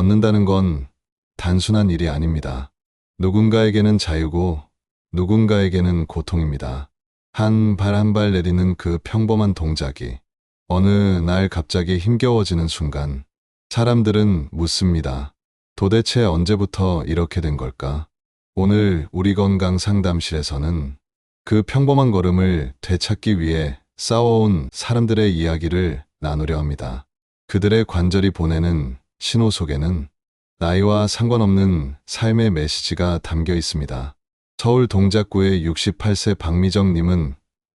걷는다는 건 단순한 일이 아닙니다. 누군가에게는 자유고 누군가에게는 고통입니다. 한 발 한 발 내리는 그 평범한 동작이 어느 날 갑자기 힘겨워지는 순간 사람들은 묻습니다. 도대체 언제부터 이렇게 된 걸까? 오늘 우리 건강 상담실에서는 그 평범한 걸음을 되찾기 위해 싸워온 사람들의 이야기를 나누려 합니다. 그들의 관절이 보내는 신호 속에는 나이와 상관없는 삶의 메시지가 담겨 있습니다. 서울 동작구의 68세 박미정님은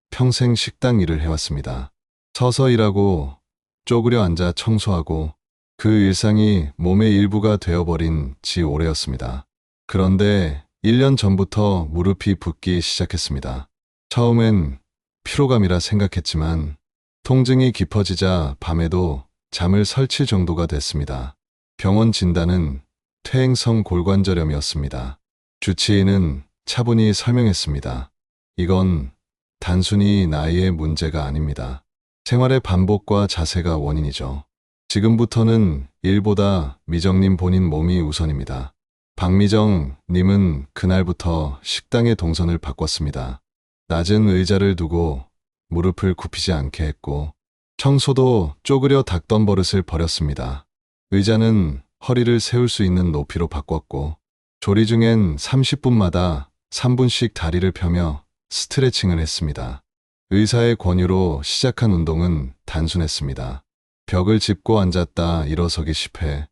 평생 식당 일을 해왔습니다. 서서 일하고 쪼그려 앉아 청소하고 그 일상이 몸의 일부가 되어버린 지 오래였습니다. 그런데 1년 전부터 무릎이 붓기 시작했습니다. 처음엔 피로감이라 생각했지만 통증이 깊어지자 밤에도 잠을 설칠 정도가 됐습니다. 병원 진단은 퇴행성 골관절염이었습니다. 주치의는 차분히 설명했습니다. 이건 단순히 나이의 문제가 아닙니다. 생활의 반복과 자세가 원인이죠. 지금부터는 일보다 미정님 본인 몸이 우선입니다. 박미정 님은 그날부터 식당의 동선을 바꿨습니다. 낮은 의자를 두고 무릎을 굽히지 않게 했고 청소도 쪼그려 닦던 버릇을 버렸습니다. 의자는 허리를 세울 수 있는 높이로 바꿨고 조리 중엔 30분마다 3분씩 다리를 펴며 스트레칭을 했습니다. 의사의 권유로 시작한 운동은 단순했습니다. 벽을 짚고 앉았다 일어서기 10회,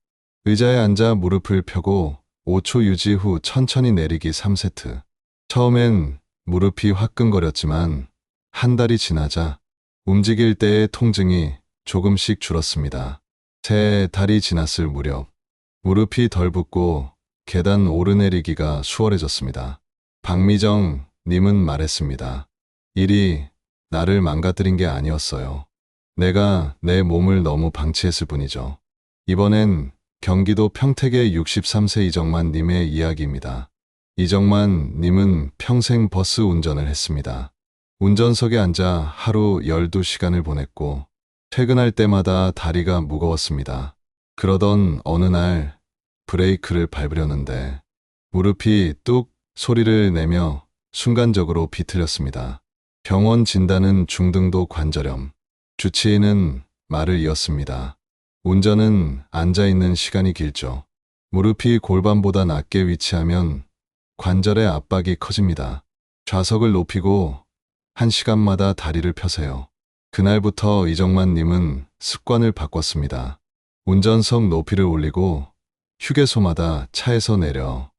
의자에 앉아 무릎을 펴고 5초 유지 후 천천히 내리기 3세트. 처음엔 무릎이 화끈거렸지만 한 달이 지나자 움직일 때의 통증이 조금씩 줄었습니다. 세 달이 지났을 무렵 무릎이 덜 붓고 계단 오르내리기가 수월해졌습니다. 박미정 님은 말했습니다. 일이 나를 망가뜨린 게 아니었어요. 내가 내 몸을 너무 방치했을 뿐이죠. 이번엔 경기도 평택의 63세 이정만 님의 이야기입니다. 이정만 님은 평생 버스 운전을 했습니다. 운전석에 앉아 하루 12시간을 보냈고 퇴근할 때마다 다리가 무거웠습니다. 그러던 어느 날 브레이크를 밟으려는데 무릎이 뚝 소리를 내며 순간적으로 비틀렸습니다. 병원 진단은 중등도 관절염. 주치의는 말을 이었습니다. 운전은 앉아있는 시간이 길죠. 무릎이 골반보다 낮게 위치하면 관절의 압박이 커집니다. 좌석을 높이고 한 시간마다 다리를 펴세요. 그날부터 이정만 님은 습관을 바꿨습니다. 운전석 높이를 올리고 휴게소마다 차에서 내려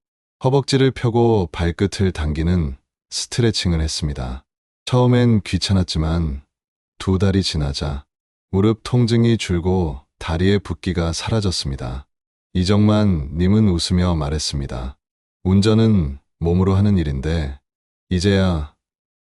허벅지를 펴고 발끝을 당기는 스트레칭을 했습니다. 처음엔 귀찮았지만 두 달이 지나자 무릎 통증이 줄고 다리의 붓기가 사라졌습니다. 이정만 님은 웃으며 말했습니다. 운전은 몸으로 하는 일인데 이제야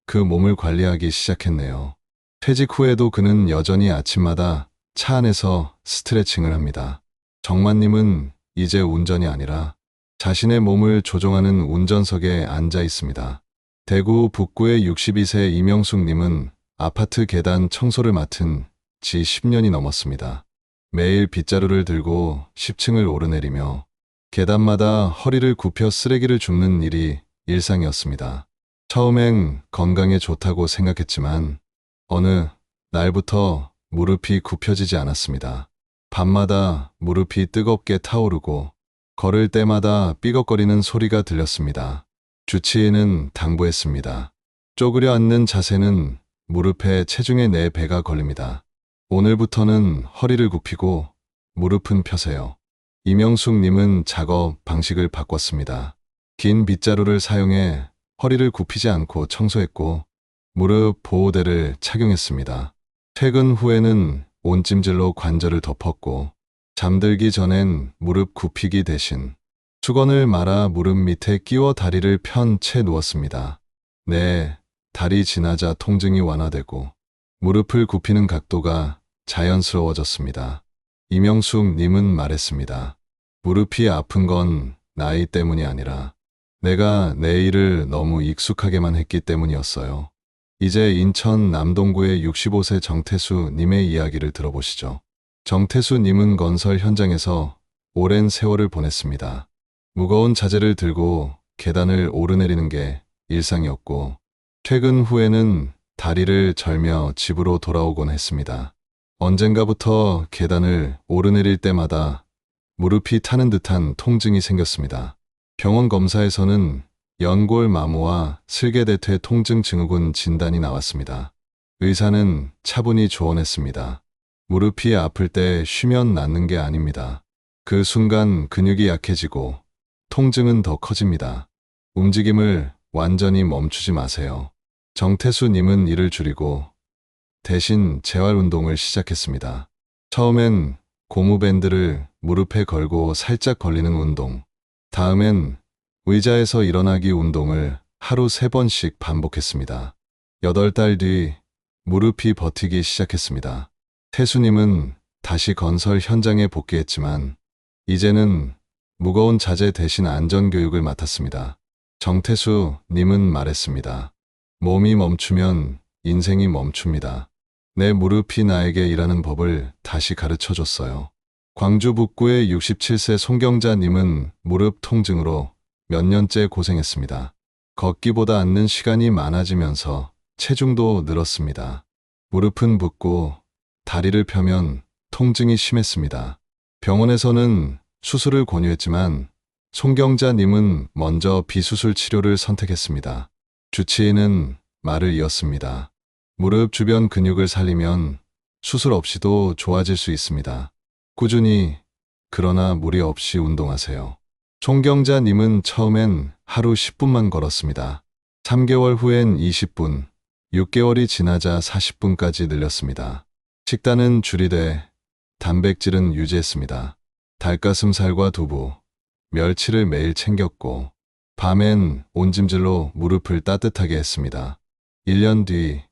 그 몸을 관리하기 시작했네요. 퇴직 후에도 그는 여전히 아침마다 차 안에서 스트레칭을 합니다. 정만님은 이제 운전이 아니라 자신의 몸을 조종하는 운전석에 앉아 있습니다. 대구 북구의 62세 이명숙님은 아파트 계단 청소를 맡은 지 10년이 넘었습니다. 매일 빗자루를 들고 10층을 오르내리며 계단마다 허리를 굽혀 쓰레기를 줍는 일이 일상이었습니다. 처음엔 건강에 좋다고 생각했지만 어느 날부터 무릎이 굽혀지지 않았습니다. 밤마다 무릎이 뜨겁게 타오르고 걸을 때마다 삐걱거리는 소리가 들렸습니다. 주치의는 당부했습니다. 쪼그려 앉는 자세는 무릎에 체중의 내 배가 걸립니다. 오늘부터는 허리를 굽히고 무릎은 펴세요. 이명숙님은 작업 방식을 바꿨습니다. 긴 빗자루를 사용해 허리를 굽히지 않고 청소했고 무릎 보호대를 착용했습니다. 퇴근 후에는 온찜질로 관절을 덮었고 잠들기 전엔 무릎 굽히기 대신 수건을 말아 무릎 밑에 끼워 다리를 편 채 누웠습니다. 네, 달이 지나자 통증이 완화되고 무릎을 굽히는 각도가 자연스러워졌습니다. 이명숙 님은 말했습니다. 무릎이 아픈 건 나이 때문이 아니라 내가 내 일을 너무 익숙하게만 했기 때문이었어요. 이제 인천 남동구의 65세 정태수 님의 이야기를 들어보시죠. 정태수 님은 건설 현장에서 오랜 세월을 보냈습니다. 무거운 자재를 들고 계단을 오르내리는 게 일상이었고, 퇴근 후에는 다리를 절며 집으로 돌아오곤 했습니다. 언젠가부터 계단을 오르내릴 때마다 무릎이 타는 듯한 통증이 생겼습니다. 병원 검사에서는 연골 마모와 슬개대퇴 통증 증후군 진단이 나왔습니다. 의사는 차분히 조언했습니다. 무릎이 아플 때 쉬면 낫는 게 아닙니다. 그 순간 근육이 약해지고 통증은 더 커집니다. 움직임을 완전히 멈추지 마세요. 정태수님은 이를 줄이고 대신 재활 운동을 시작했습니다. 처음엔 고무밴드를 무릎에 걸고 살짝 걸리는 운동, 다음엔 의자에서 일어나기 운동을 하루 세 번씩 반복했습니다. 여덟 달 뒤 무릎이 버티기 시작했습니다. 태수님은 다시 건설 현장에 복귀했지만 이제는 무거운 자재 대신 안전교육을 맡았습니다. 정태수 님은 말했습니다. 몸이 멈추면 인생이 멈춥니다. 내 무릎이 나에게 일하는 법을 다시 가르쳐 줬어요. 광주 북구의 67세 송경자 님은 무릎 통증으로 몇 년째 고생했습니다. 걷기보다 앉는 시간이 많아지면서 체중도 늘었습니다. 무릎은 붓고 다리를 펴면 통증이 심했습니다. 병원에서는 수술을 권유했지만 송경자님은 먼저 비수술 치료를 선택했습니다. 주치의는 말을 이었습니다. 무릎 주변 근육을 살리면 수술 없이도 좋아질 수 있습니다. 꾸준히 그러나 무리 없이 운동하세요. 송경자님은 처음엔 하루 10분만 걸었습니다. 3개월 후엔 20분, 6개월이 지나자 40분까지 늘렸습니다. 식단은 줄이되 단백질은 유지했습니다. 닭가슴살과 두부, 멸치를 매일 챙겼고 밤엔 온찜질로 무릎을 따뜻하게 했습니다. 1년 뒤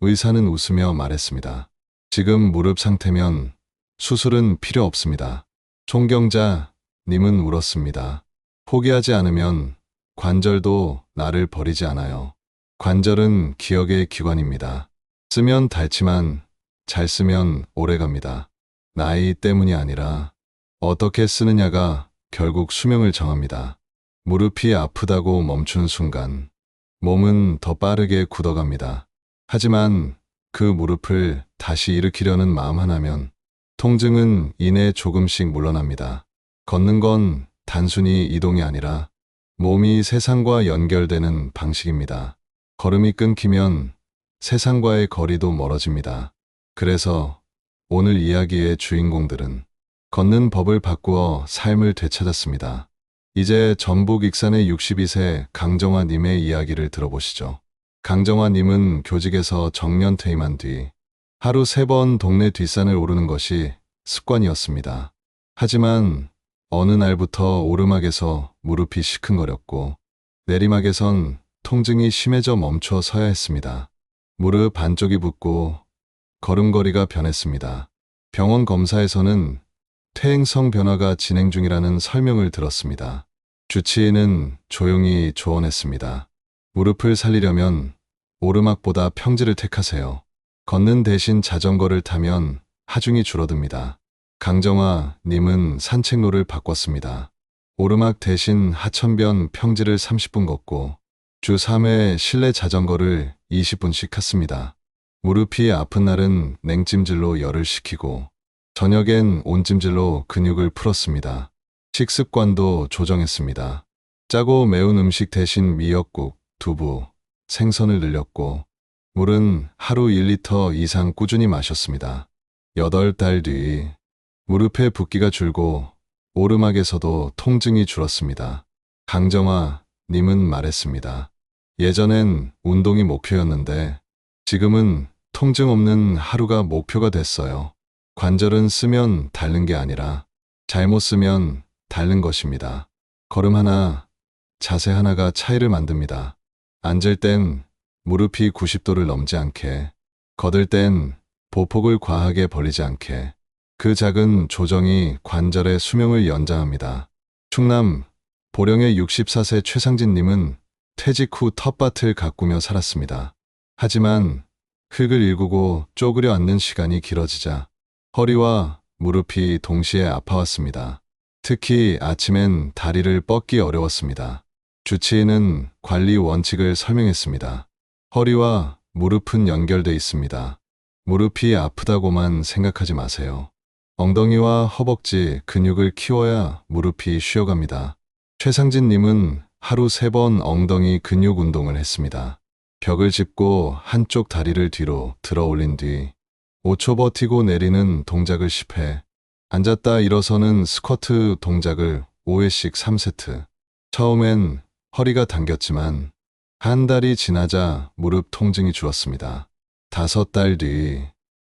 의사는 웃으며 말했습니다. 지금 무릎 상태면 수술은 필요 없습니다. 총경자 님은 울었습니다. 포기하지 않으면 관절도 나를 버리지 않아요. 관절은 기억의 기관입니다. 쓰면 닳지만 잘 쓰면 오래 갑니다. 나이 때문이 아니라 어떻게 쓰느냐가 결국 수명을 정합니다. 무릎이 아프다고 멈춘 순간 몸은 더 빠르게 굳어갑니다. 하지만 그 무릎을 다시 일으키려는 마음 하나면 통증은 이내 조금씩 물러납니다. 걷는 건 단순히 이동이 아니라 몸이 세상과 연결되는 방식입니다. 걸음이 끊기면 세상과의 거리도 멀어집니다. 그래서 오늘 이야기의 주인공들은 걷는 법을 바꾸어 삶을 되찾았습니다. 이제 전북 익산의 62세 강정화님의 이야기를 들어보시죠. 강정화님은 교직에서 정년 퇴임한 뒤 하루 세 번 동네 뒷산을 오르는 것이 습관이었습니다. 하지만 어느 날부터 오르막에서 무릎이 시큰거렸고 내리막에선 통증이 심해져 멈춰 서야 했습니다. 무릎 반쪽이 붓고 걸음걸이가 변했습니다. 병원 검사에서는 퇴행성 변화가 진행 중이라는 설명을 들었습니다. 주치의는 조용히 조언했습니다. 무릎을 살리려면 오르막보다 평지를 택하세요. 걷는 대신 자전거를 타면 하중이 줄어듭니다. 강정화 님은 산책로를 바꿨습니다. 오르막 대신 하천변 평지를 30분 걷고 주 3회 실내 자전거를 20분씩 탔습니다. 무릎이 아픈 날은 냉찜질로 열을 식히고 저녁엔 온찜질로 근육을 풀었습니다. 식습관도 조정했습니다. 짜고 매운 음식 대신 미역국, 두부, 생선을 늘렸고 물은 하루 1리터 이상 꾸준히 마셨습니다. 8달 뒤 무릎에 붓기가 줄고 오르막에서도 통증이 줄었습니다. 강정화 님은 말했습니다. 예전엔 운동이 목표였는데 지금은 통증 없는 하루가 목표가 됐어요. 관절은 쓰면 닳는 게 아니라 잘못 쓰면 닳는 것입니다. 걸음 하나, 자세 하나가 차이를 만듭니다. 앉을 땐 무릎이 90도를 넘지 않게, 걷을 땐 보폭을 과하게 벌리지 않게, 그 작은 조정이 관절의 수명을 연장합니다. 충남 보령의 64세 최상진님은 퇴직 후 텃밭을 가꾸며 살았습니다. 하지만 흙을 일구고 쪼그려 앉는 시간이 길어지자 허리와 무릎이 동시에 아파왔습니다. 특히 아침엔 다리를 뻗기 어려웠습니다. 주치의는 관리 원칙을 설명했습니다. 허리와 무릎은 연결돼 있습니다. 무릎이 아프다고만 생각하지 마세요. 엉덩이와 허벅지 근육을 키워야 무릎이 쉬어갑니다. 최상진 님은 하루 세 번 엉덩이 근육 운동을 했습니다. 벽을 짚고 한쪽 다리를 뒤로 들어 올린 뒤 5초 버티고 내리는 동작을 10회, 앉았다 일어서는 스쿼트 동작을 5회씩 3세트. 처음엔 허리가 당겼지만 한 달이 지나자 무릎 통증이 줄었습니다. 다섯 달 뒤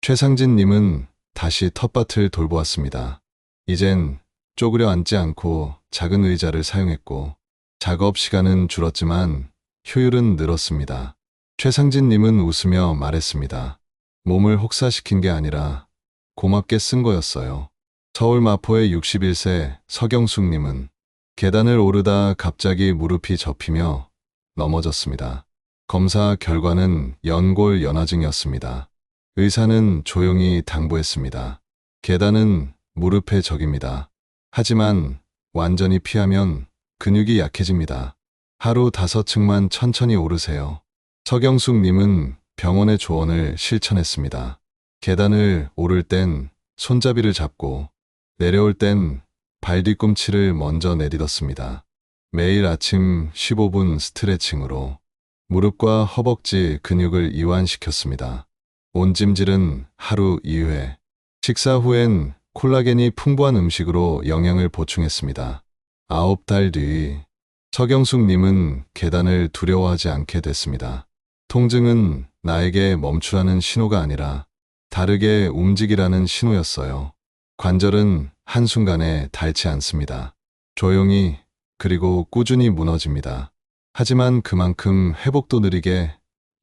최상진 님은 다시 텃밭을 돌보았습니다. 이젠 쪼그려 앉지 않고 작은 의자를 사용했고 작업 시간은 줄었지만 효율은 늘었습니다. 최상진님은 웃으며 말했습니다. 몸을 혹사시킨 게 아니라 고맙게 쓴 거였어요. 서울 마포의 61세 서경숙님은 계단을 오르다 갑자기 무릎이 접히며 넘어졌습니다. 검사 결과는 연골 연화증이었습니다. 의사는 조용히 당부했습니다. 계단은 무릎의 적입니다. 하지만 완전히 피하면 근육이 약해집니다. 하루 다섯 층만 천천히 오르세요. 서경숙님은 병원의 조언을 실천했습니다. 계단을 오를 땐 손잡이를 잡고 내려올 땐 발 뒤꿈치를 먼저 내딛었습니다. 매일 아침 15분 스트레칭으로 무릎과 허벅지 근육을 이완시켰습니다. 온찜질은 하루 2회. 식사 후엔 콜라겐이 풍부한 음식으로 영양을 보충했습니다. 아홉 달뒤 서경숙님은 계단을 두려워하지 않게 됐습니다. 통증은 나에게 멈추라는 신호가 아니라 다르게 움직이라는 신호였어요. 관절은 한순간에 닳지 않습니다. 조용히 그리고 꾸준히 무너집니다. 하지만 그만큼 회복도 느리게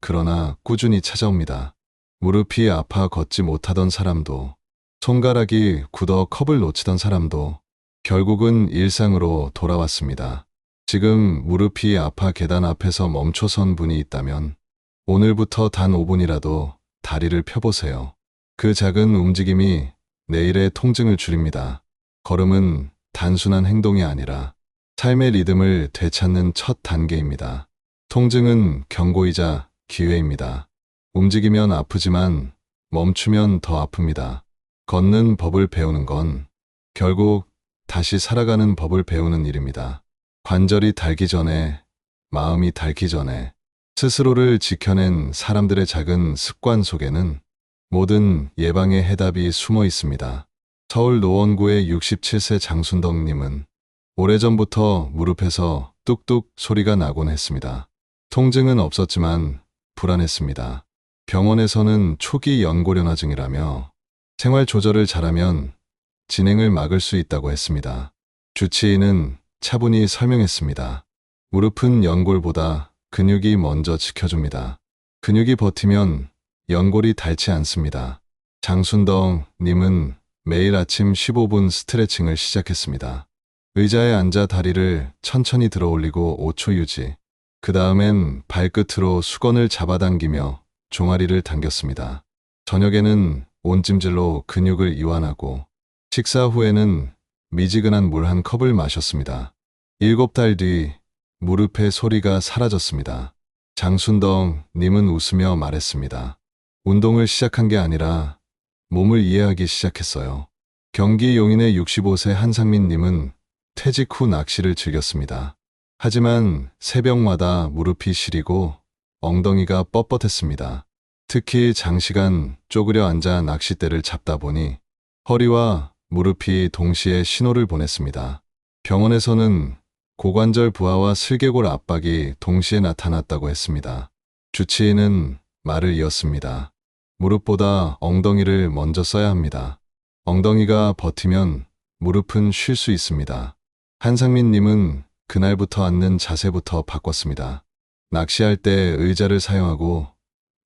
그러나 꾸준히 찾아옵니다. 무릎이 아파 걷지 못하던 사람도 손가락이 굳어 컵을 놓치던 사람도 결국은 일상으로 돌아왔습니다. 지금 무릎이 아파 계단 앞에서 멈춰선 분이 있다면 오늘부터 단 5분이라도 다리를 펴보세요. 그 작은 움직임이 내일의 통증을 줄입니다. 걸음은 단순한 행동이 아니라 삶의 리듬을 되찾는 첫 단계입니다. 통증은 경고이자 기회입니다. 움직이면 아프지만 멈추면 더 아픕니다. 걷는 법을 배우는 건 결국 다시 살아가는 법을 배우는 일입니다. 관절이 닳기 전에, 마음이 닳기 전에 스스로를 지켜낸 사람들의 작은 습관 속에는 모든 예방의 해답이 숨어 있습니다. 서울 노원구의 67세 장순덕님은 오래전부터 무릎에서 뚝뚝 소리가 나곤 했습니다. 통증은 없었지만 불안했습니다. 병원에서는 초기 연골연화증이라며 생활 조절을 잘하면 진행을 막을 수 있다고 했습니다. 주치의는 차분히 설명했습니다. 무릎은 연골보다 근육이 먼저 지켜줍니다. 근육이 버티면 연골이 닳지 않습니다. 장순덕 님은 매일 아침 15분 스트레칭을 시작했습니다. 의자에 앉아 다리를 천천히 들어 올리고 5초 유지. 그 다음엔 발끝으로 수건을 잡아당기며 종아리를 당겼습니다. 저녁에는 온찜질로 근육을 이완하고 식사 후에는 미지근한 물 한 컵을 마셨습니다. 일곱 달 뒤 무릎의 소리가 사라졌습니다. 장순덕 님은 웃으며 말했습니다. 운동을 시작한 게 아니라 몸을 이해하기 시작했어요. 경기 용인의 65세 한상민 님은 퇴직 후 낚시를 즐겼습니다. 하지만 새벽마다 무릎이 시리고 엉덩이가 뻣뻣했습니다. 특히 장시간 쪼그려 앉아 낚싯대를 잡다 보니 허리와 무릎이 동시에 신호를 보냈습니다. 병원에서는 고관절 부하와 슬개골 압박이 동시에 나타났다고 했습니다. 주치의는 말을 이었습니다. 무릎보다 엉덩이를 먼저 써야 합니다. 엉덩이가 버티면 무릎은 쉴 수 있습니다. 한상민 님은 그날부터 앉는 자세부터 바꿨습니다. 낚시할 때 의자를 사용하고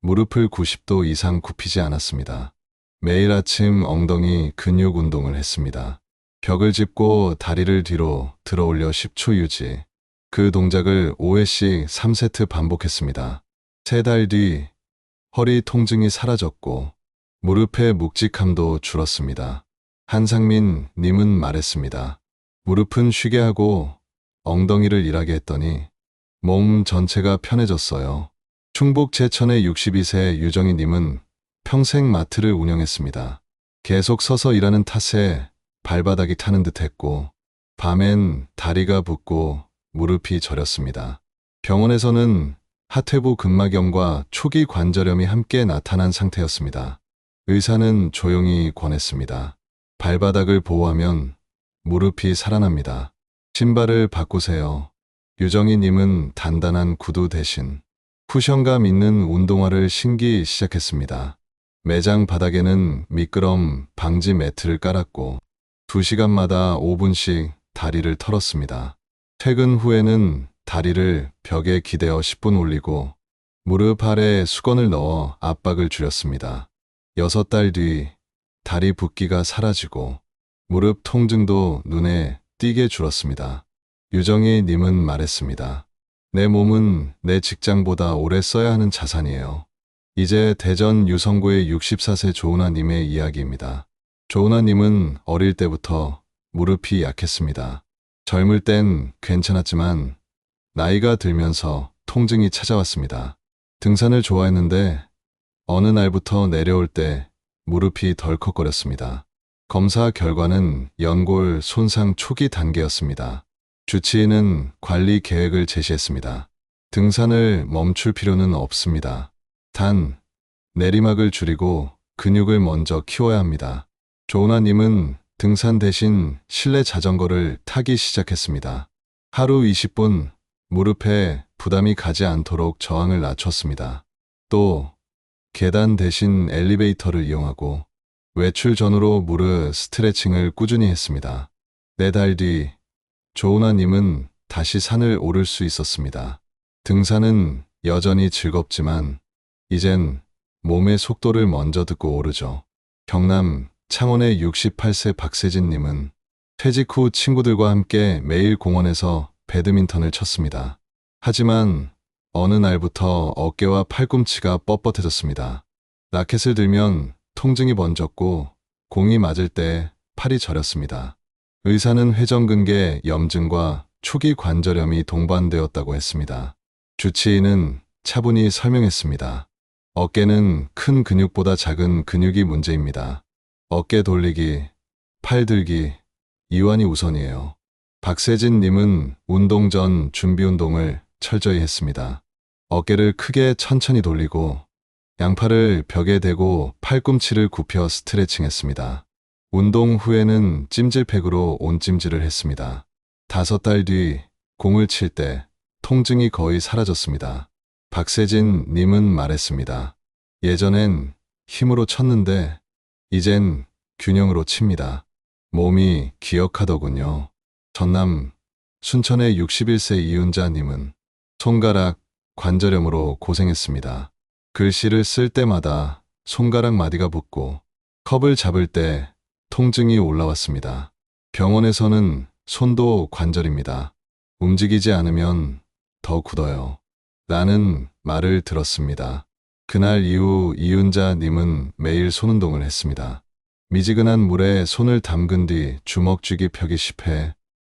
무릎을 90도 이상 굽히지 않았습니다. 매일 아침 엉덩이 근육 운동을 했습니다. 벽을 짚고 다리를 뒤로 들어 올려 10초 유지. 그 동작을 5회씩 3세트 반복했습니다. 세 달 뒤 허리 통증이 사라졌고 무릎의 묵직함도 줄었습니다. 한상민 님은 말했습니다. 무릎은 쉬게 하고 엉덩이를 일하게 했더니 몸 전체가 편해졌어요. 충북 제천의 62세 유정희님은 평생 마트를 운영했습니다. 계속 서서 일하는 탓에 발바닥이 타는 듯 했고, 밤엔 다리가 붓고 무릎이 저렸습니다. 병원에서는 하퇴부 근막염과 초기 관절염이 함께 나타난 상태였습니다. 의사는 조용히 권했습니다. 발바닥을 보호하면 무릎이 살아납니다. 신발을 바꾸세요. 유정희님은 단단한 구두 대신 쿠션감 있는 운동화를 신기 시작했습니다. 매장 바닥에는 미끄럼 방지 매트를 깔았고 2시간마다 5분씩 다리를 털었습니다. 퇴근 후에는 다리를 벽에 기대어 10분 올리고 무릎 아래 수건을 넣어 압박을 줄였습니다. 6달 뒤 다리 붓기가 사라지고 무릎 통증도 눈에 띄게 줄었습니다. 유정희 님은 말했습니다. 내 몸은 내 직장보다 오래 써야 하는 자산이에요. 이제 대전 유성구의 64세 조은아 님의 이야기입니다. 조은아 님은 어릴 때부터 무릎이 약했습니다. 젊을 땐 괜찮았지만 나이가 들면서 통증이 찾아왔습니다. 등산을 좋아했는데 어느 날부터 내려올 때 무릎이 덜컥거렸습니다. 검사 결과는 연골 손상 초기 단계였습니다. 주치의는 관리 계획을 제시했습니다. 등산을 멈출 필요는 없습니다. 단, 내리막을 줄이고 근육을 먼저 키워야 합니다. 조은아님은 등산 대신 실내 자전거를 타기 시작했습니다. 하루 20분 무릎에 부담이 가지 않도록 저항을 낮췄습니다. 또 계단 대신 엘리베이터를 이용하고 외출 전후로 무릎 스트레칭을 꾸준히 했습니다. 네 달 뒤 조은아님은 다시 산을 오를 수 있었습니다. 등산은 여전히 즐겁지만 이젠 몸의 속도를 먼저 듣고 오르죠. 경남 창원의 68세 박세진님은 퇴직 후 친구들과 함께 매일 공원에서 배드민턴을 쳤습니다. 하지만 어느 날부터 어깨와 팔꿈치가 뻣뻣해졌습니다. 라켓을 들면 통증이 번졌고 공이 맞을 때 팔이 저렸습니다. 의사는 회전근개 염증과 초기 관절염이 동반되었다고 했습니다. 주치의는 차분히 설명했습니다. 어깨는 큰 근육보다 작은 근육이 문제입니다. 어깨 돌리기, 팔 들기, 이완이 우선이에요. 박세진 님은 운동 전 준비 운동을 철저히 했습니다. 어깨를 크게 천천히 돌리고 양팔을 벽에 대고 팔꿈치를 굽혀 스트레칭 했습니다. 운동 후에는 찜질팩으로 온찜질을 했습니다. 다섯 달 뒤 공을 칠 때 통증이 거의 사라졌습니다. 박세진 님은 말했습니다. 예전엔 힘으로 쳤는데 이젠 균형으로 칩니다. 몸이 기억하더군요. 전남 순천의 61세 이윤자 님은 손가락 관절염으로 고생했습니다. 글씨를 쓸 때마다 손가락 마디가 붓고 컵을 잡을 때 통증이 올라왔습니다. 병원에서는 손도 관절입니다. 움직이지 않으면 더 굳어요. 나는 말을 들었습니다. 그날 이후 이윤자 님은 매일 손운동을 했습니다. 미지근한 물에 손을 담근 뒤 주먹 쥐기 펴기 10회,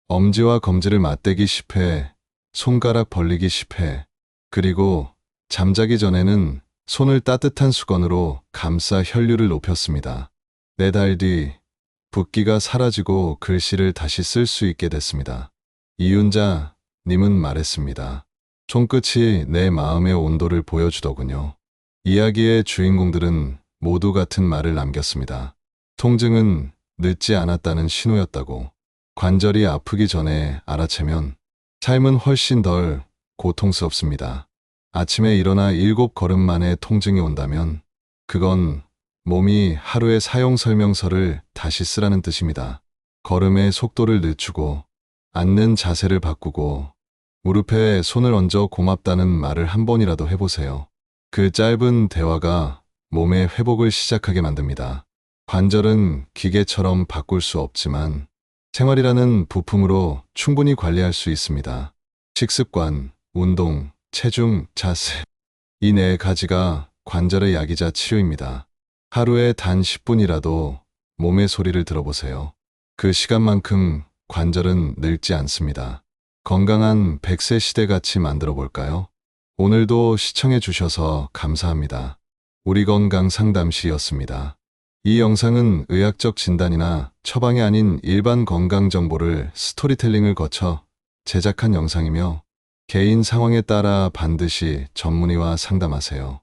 엄지와 검지를 맞대기 10회, 손가락 벌리기 10회, 그리고 잠자기 전에는 손을 따뜻한 수건으로 감싸 혈류를 높였습니다. 네 달 뒤 붓기가 사라지고 글씨를 다시 쓸 수 있게 됐습니다. 이윤자 님은 말했습니다. 손끝이 내 마음의 온도를 보여주더군요. 이야기의 주인공들은 모두 같은 말을 남겼습니다. 통증은 늦지 않았다는 신호였다고. 관절이 아프기 전에 알아채면 삶은 훨씬 덜 고통스럽습니다. 아침에 일어나 일곱 걸음 만에 통증이 온다면 그건 몸이 하루의 사용 설명서를 다시 쓰라는 뜻입니다. 걸음의 속도를 늦추고 앉는 자세를 바꾸고 무릎에 손을 얹어 고맙다는 말을 한 번이라도 해보세요. 그 짧은 대화가 몸의 회복을 시작하게 만듭니다. 관절은 기계처럼 바꿀 수 없지만 생활이라는 부품으로 충분히 관리할 수 있습니다. 식습관, 운동, 체중, 자세. 이 네 가지가 관절의 약이자 치료입니다. 하루에 단 10분이라도 몸의 소리를 들어보세요. 그 시간만큼 관절은 늙지 않습니다. 건강한 100세 시대 같이 만들어 볼까요? 오늘도 시청해 주셔서 감사합니다. 우리 건강 상담실이었습니다. 이 영상은 의학적 진단이나 처방이 아닌 일반 건강 정보를 스토리텔링을 거쳐 제작한 영상이며 개인 상황에 따라 반드시 전문의와 상담하세요.